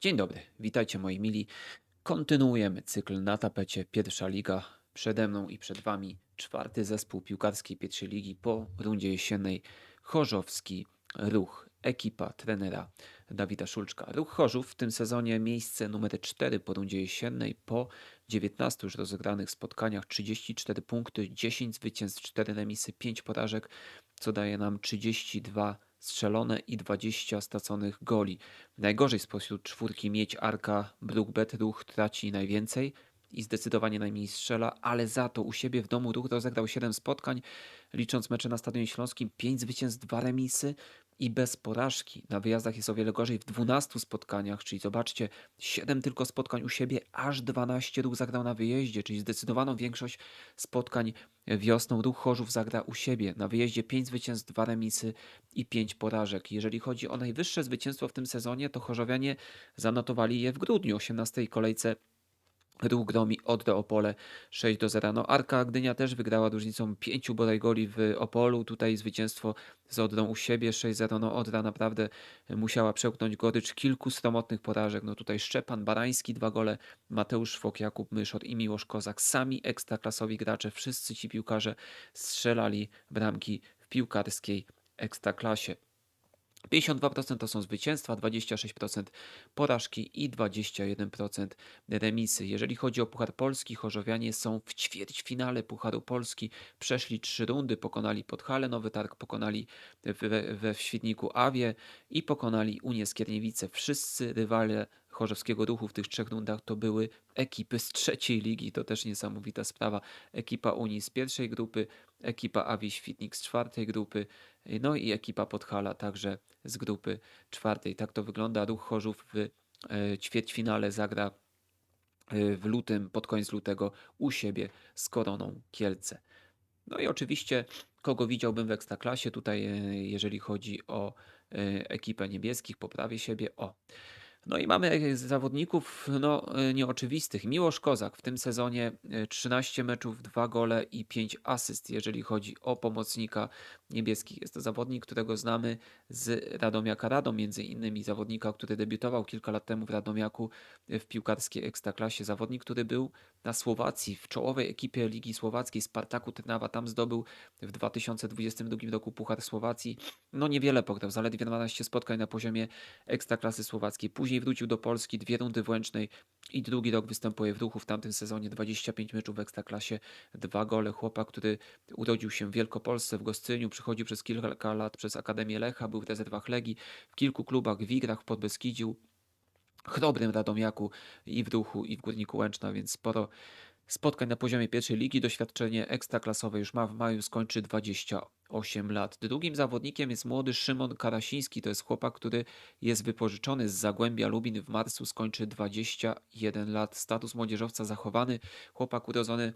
Dzień dobry, witajcie moi mili. Kontynuujemy cykl na tapecie Pierwsza Liga. Przede mną i przed Wami czwarty zespół piłkarskiej pierwszej ligi po rundzie jesiennej. Chorzowski Ruch, ekipa trenera Dawida Szulczka. Ruch Chorzów w tym sezonie miejsce numer 4 po rundzie jesiennej po 19 już rozegranych spotkaniach, 34 punkty, 10 zwycięstw, 4 remisy, 5 porażek, co daje nam 32 strzelone i 20 straconych goli. Najgorzej spośród czwórki mieć Arka, Brookbet, Ruch traci najwięcej i zdecydowanie najmniej strzela, ale za to u siebie w domu Ruch rozegrał 7 spotkań, licząc mecze na Stadionie Śląskim, 5 zwycięstw, 2 remisy i bez porażki. Na wyjazdach jest o wiele gorzej w 12 spotkaniach, czyli zobaczcie, 7 tylko spotkań u siebie, aż 12 Ruch zagrał na wyjeździe, czyli zdecydowaną większość spotkań wiosną Ruch Chorzów zagra u siebie. Na wyjeździe 5 zwycięstw, 2 remisy i 5 porażek. Jeżeli chodzi o najwyższe zwycięstwo w tym sezonie, to Chorzowianie zanotowali je w grudniu, 18 kolejce Ruch gromi Odrę Opole 6 do 0. No Arka Gdynia też wygrała różnicą 5 bodaj goli w Opolu. Tutaj zwycięstwo z Odrą u siebie 6-0. No Odra naprawdę musiała przełknąć gorycz kilku stromotnych porażek. No tutaj Szczepan Barański dwa gole, Mateusz Szwok, Jakub Myszor i Miłosz Kozak. Sami ekstraklasowi gracze, wszyscy ci piłkarze strzelali bramki w piłkarskiej ekstraklasie. 52% to są zwycięstwa, 26% porażki i 21% remisy. Jeżeli chodzi o Puchar Polski, Chorzowianie są w ćwierćfinale Pucharu Polski. Przeszli trzy rundy, pokonali Podhale, Nowy Targ, pokonali we, we w Świdniku Awie i pokonali Unię Skierniewice. Wszyscy rywale Chorzowskiego Ruchu w tych trzech rundach to były ekipy z trzeciej ligi, to też niesamowita sprawa. Ekipa Unii z pierwszej grupy, ekipa Awi Świdnik z czwartej grupy, no i ekipa Podhala także z grupy czwartej. Tak to wygląda. Ruch Chorzów w e, ćwierćfinale zagra e, w lutym, pod koniec lutego u siebie z Koroną Kielce. No i oczywiście, kogo widziałbym w Ekstraklasie tutaj, e, jeżeli chodzi o ekipę niebieskich, poprawię siebie. O, no i mamy zawodników no, e, nieoczywistych. Miłosz Kozak w tym sezonie 13 e, meczów, 2 gole i 5 asyst, jeżeli chodzi o pomocnika niebieskich. Jest to zawodnik, którego znamy z Radomiaka Radom, między innymi zawodnika, który debiutował kilka lat temu w Radomiaku w piłkarskiej ekstraklasie. Zawodnik, który był na Słowacji w czołowej ekipie Ligi Słowackiej Spartaku Trnawa. Tam zdobył w 2022 roku Puchar Słowacji. No niewiele pograł, zaledwie 12 spotkań na poziomie ekstraklasy słowackiej. Później wrócił do Polski, dwie rundy włęcznej i drugi rok występuje w ruchu w tamtym sezonie 25 meczów w ekstraklasie, dwa gole. Chłopak, który urodził się w Wielkopolsce w Gostyniu, przychodził przez kilka lat przez Akademię Lecha, był w rezerwach Legii, w kilku klubach, w Igrach, w Podbeskidziu, Chrobrym Radomiaku i w Ruchu i w Górniku Łęczna, więc sporo spotkań na poziomie pierwszej ligi. Doświadczenie ekstraklasowe już ma w maju, skończy 28 lat. Drugim zawodnikiem jest młody Szymon Karasiński. To jest chłopak, który jest wypożyczony z Zagłębia Lubin w marcu, skończy 21 lat. Status młodzieżowca zachowany. Chłopak urodzony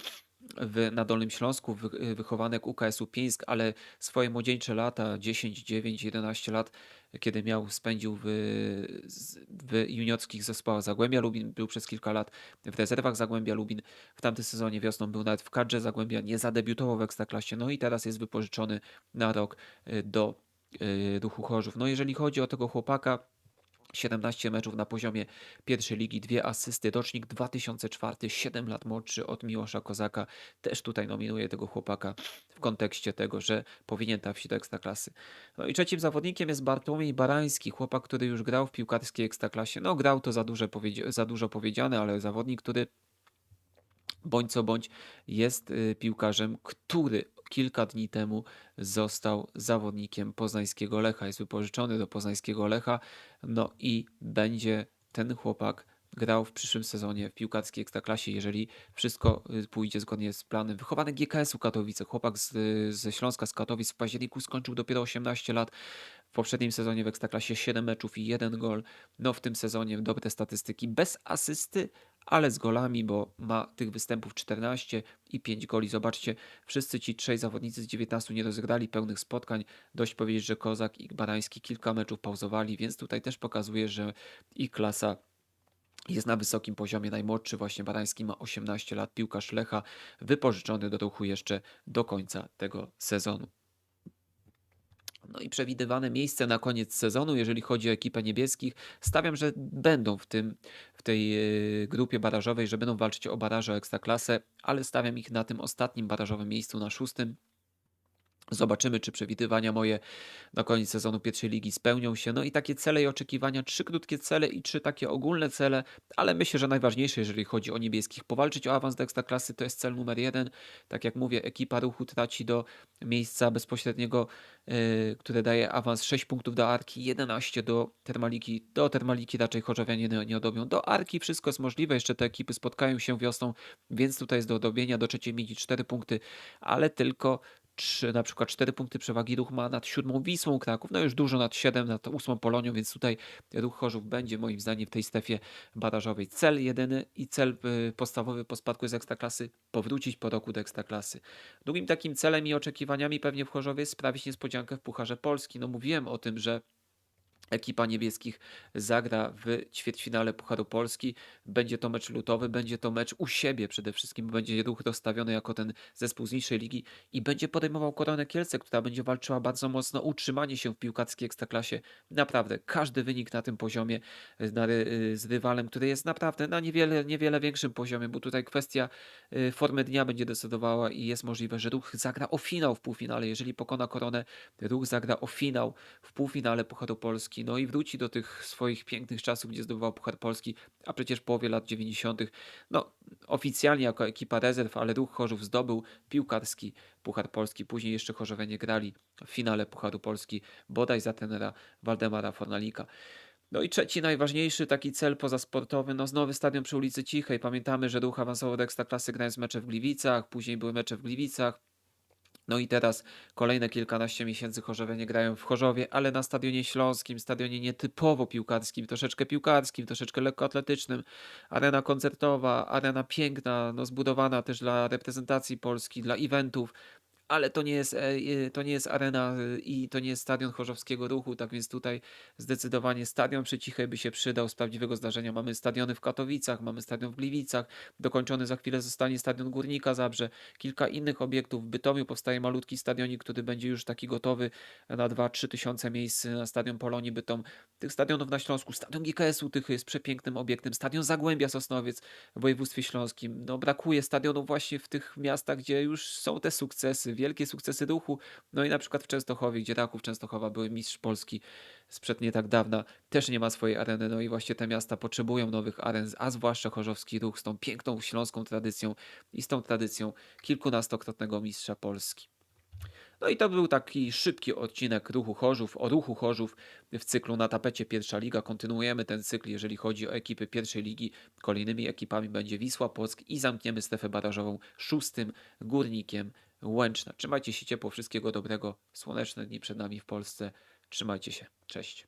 w, na Dolnym Śląsku, wy, wychowanek UKS-u Pińsk, ale swoje młodzieńcze lata, 10, 9, 11 lat, kiedy miał, spędził w, w juniorskich zespołach Zagłębia Lubin, był przez kilka lat w rezerwach Zagłębia Lubin, w tamtym sezonie wiosną był nawet w kadrze Zagłębia, nie zadebiutował w Ekstraklasie, no i teraz jest wypożyczony na rok y, do y, Ruchu Chorzów. No jeżeli chodzi o tego chłopaka, 17 meczów na poziomie pierwszej ligi, dwie asysty, rocznik 2004, 7 lat młodszy od Miłosza Kozaka. Też tutaj nominuję tego chłopaka w kontekście tego, że powinien trafić do ekstraklasy. No i trzecim zawodnikiem jest Bartłomiej Barański, chłopak, który już grał w piłkarskiej ekstraklasie. No grał to za, duże za dużo powiedziane, ale zawodnik, który bądź co bądź jest y, piłkarzem, który kilka dni temu został zawodnikiem poznańskiego Lecha. Jest wypożyczony do poznańskiego Lecha, no i będzie ten chłopak grał w przyszłym sezonie w piłkarskiej ekstraklasie, jeżeli wszystko y, pójdzie zgodnie z planem. Wychowany GKS-u Katowice, chłopak z, ze Śląska, z Katowic w październiku skończył dopiero 18 lat. W poprzednim sezonie w ekstraklasie 7 meczów i 1 gol. No w tym sezonie dobre statystyki, bez asysty, ale z golami, bo ma tych występów 14 i 5 goli. Zobaczcie, wszyscy ci trzej zawodnicy z 19 nie rozegrali pełnych spotkań. Dość powiedzieć, że Kozak i Barański kilka meczów pauzowali, więc tutaj też pokazuje, że i klasa jest na wysokim poziomie. Najmłodszy właśnie Barański ma 18 lat, piłkarz Lecha, wypożyczony do ruchu jeszcze do końca tego sezonu. No i przewidywane miejsce na koniec sezonu, jeżeli chodzi o ekipę niebieskich, stawiam, że będą w tym w tej, yy, grupie barażowej, że będą walczyć o baraże o Ekstraklasę, ale stawiam ich na tym ostatnim barażowym miejscu, na szóstym. Zobaczymy, czy przewidywania moje na koniec sezonu pierwszej ligi spełnią się. No i takie cele i oczekiwania, trzy krótkie cele i trzy takie ogólne cele, ale myślę, że najważniejsze, jeżeli chodzi o niebieskich, powalczyć o awans do Ekstraklasy, to jest cel numer jeden. Tak jak mówię, ekipa ruchu traci do miejsca bezpośredniego, yy, które daje awans 6 punktów do Arki, 11 do Termaliki. Do Termaliki raczej Chorzowianie nie, nie odobią. Do Arki wszystko jest możliwe, jeszcze te ekipy spotkają się wiosną, więc tutaj jest do odobienia, do trzeciej ligi 4 punkty, ale tylko trzy, na przykład 4 punkty przewagi ruch ma nad siódmą Wisłą Kraków, no już dużo nad 7, nad ósmą Polonią, więc tutaj ruch Chorzów będzie moim zdaniem w tej strefie barażowej. Cel jedyny i cel y, podstawowy po spadku z Ekstraklasy, powrócić po roku do Ekstraklasy. Drugim takim celem i oczekiwaniami pewnie w Chorzowie jest sprawić niespodziankę w Pucharze Polski. No mówiłem o tym, że ekipa niebieskich zagra w ćwierćfinale Pucharu Polski. Będzie to mecz lutowy, będzie to mecz u siebie przede wszystkim, będzie ruch rozstawiony jako ten zespół z niższej ligi i będzie podejmował Koronę Kielce, która będzie walczyła bardzo mocno o utrzymanie się w piłkarskiej ekstraklasie. Naprawdę, każdy wynik na tym poziomie y, na, y, z rywalem, który jest naprawdę na niewiele, niewiele większym poziomie, bo tutaj kwestia y, formy dnia będzie decydowała i jest możliwe, że ruch zagra o finał w półfinale. Jeżeli pokona Koronę, ruch zagra o finał w półfinale Pucharu Polski, no i wróci do tych swoich pięknych czasów, gdzie zdobywał Puchar Polski, a przecież w połowie lat 90. no oficjalnie jako ekipa rezerw, ale ruch Chorzów zdobył piłkarski Puchar Polski, później jeszcze Chorzowianie grali w finale Pucharu Polski, bodaj za tenera Waldemara Fornalika. No i trzeci najważniejszy taki cel pozasportowy, no znowu stadion przy ulicy Cichej. Pamiętamy, że ruch awansował do Ekstraklasy grając mecze w Gliwicach, później były mecze w Gliwicach, no i teraz kolejne kilkanaście miesięcy Chorzowianie grają w Chorzowie, ale na stadionie śląskim, stadionie nietypowo piłkarskim, troszeczkę piłkarskim, troszeczkę lekkoatletycznym. Arena koncertowa, arena piękna, no zbudowana też dla reprezentacji Polski, dla eventów, ale to nie jest, e, e, to nie jest arena e, i to nie jest stadion Chorzowskiego Ruchu, tak więc tutaj zdecydowanie stadion przy Cichej by się przydał z prawdziwego zdarzenia. Mamy stadiony w Katowicach, mamy stadion w Gliwicach, dokończony za chwilę zostanie stadion Górnika Zabrze, kilka innych obiektów. W Bytomiu powstaje malutki stadionik, który będzie już taki gotowy na 2-3 tysiące miejsc na stadion Polonii Bytom. Tych stadionów na Śląsku, stadion GKS-u tych jest przepięknym obiektem, stadion Zagłębia Sosnowiec w województwie śląskim. No brakuje stadionów właśnie w tych miastach, gdzie już są te sukcesy, wielkie sukcesy ruchu. No i na przykład w Częstochowie, gdzie Raków Częstochowa były mistrz Polski sprzed nie tak dawna, też nie ma swojej areny. No i właśnie te miasta potrzebują nowych aren, a zwłaszcza Chorzowski Ruch z tą piękną śląską tradycją i z tą tradycją kilkunastokrotnego mistrza Polski. No i to był taki szybki odcinek Ruchu Chorzów, o Ruchu Chorzów w cyklu na tapecie Pierwsza Liga. Kontynuujemy ten cykl, jeżeli chodzi o ekipy Pierwszej Ligi. Kolejnymi ekipami będzie Wisła Płock i zamkniemy strefę barażową szóstym Górnikiem Łęczna. Trzymajcie się ciepło, wszystkiego dobrego. Słoneczne dni przed nami w Polsce. Trzymajcie się. Cześć.